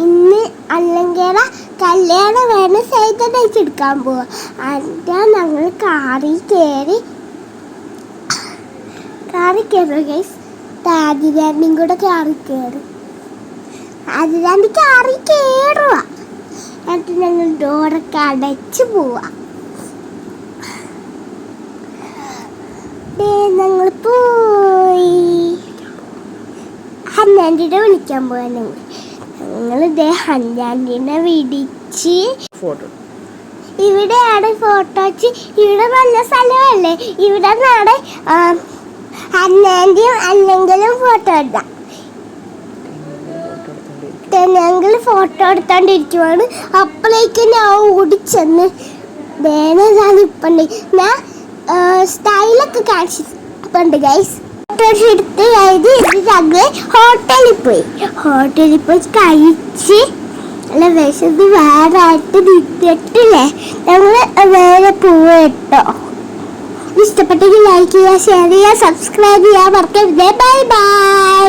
ഇന്ന് അല്ലെങ്കിൽ കല്യാണം വേണം സൈറ്റ് അടിച്ചെടുക്കാൻ പോവാ. അതിന്റെ ഞങ്ങൾ കാറിൽ കയറി കാറിൽ കയറി ഗൈസ് ആദിരാണ്ടും കൂടെ കാറിൽ കയറി ആദിരാണ്ട് കാറിൽ കയറുക എന്നിട്ട് ഞങ്ങൾ ഡോറൊക്കെ അടച്ച് പോവാ. ദേ ഞങ്ങൾ പോയി ഹന്നാന്റിനെ വിളിക്കാൻ പോയാൽ നിങ്ങൾ ഞങ്ങൾ ഇതേ ഹന്നാന്റിനെ വിളിച്ച്. ഫോട്ടോ. ഇവിടെയാണ് ഫോട്ടോ വെച്ച്. ഇവിടെ നല്ല സ്ഥലമല്ലേ? ഇവിടെ നാടെ ഹന്നാന്റിയും അല്ലെങ്കിലും ഫോട്ടോ എടുക്കാം. ഞങ്ങൾ ഫോട്ടോ എടുത്തോണ്ടിരിക്കുവാണ്. അപ്പോഴേക്ക് ഞാൻ ഓടിച്ചെന്ന്. വേനലാണ് ഇപ്പണ്ട് ഞാൻ സ്റ്റൈലൊക്കെ കാണിച്ചിട്ടുണ്ട് ഗൈസ് ഫോട്ടോസ് എടുത്ത് അതായത് എന്നിട്ട് ഞങ്ങൾ ഹോട്ടലിൽ പോയി. ഹോട്ടലിൽ പോയി കഴിച്ച് അല്ല വിശന്ന് വേറെ ആയിട്ട് നിന്നിട്ടില്ലേ? ഞങ്ങൾ വേറെ പോവട്ടോ ഇഷ്ടപ്പെട്ടെങ്കിൽ ലൈക്ക് ചെയ്യുക ഷെയർ ചെയ്യുക സബ്സ്ക്രൈബ് ചെയ്യുക. മറക്കരുത്. Bye bye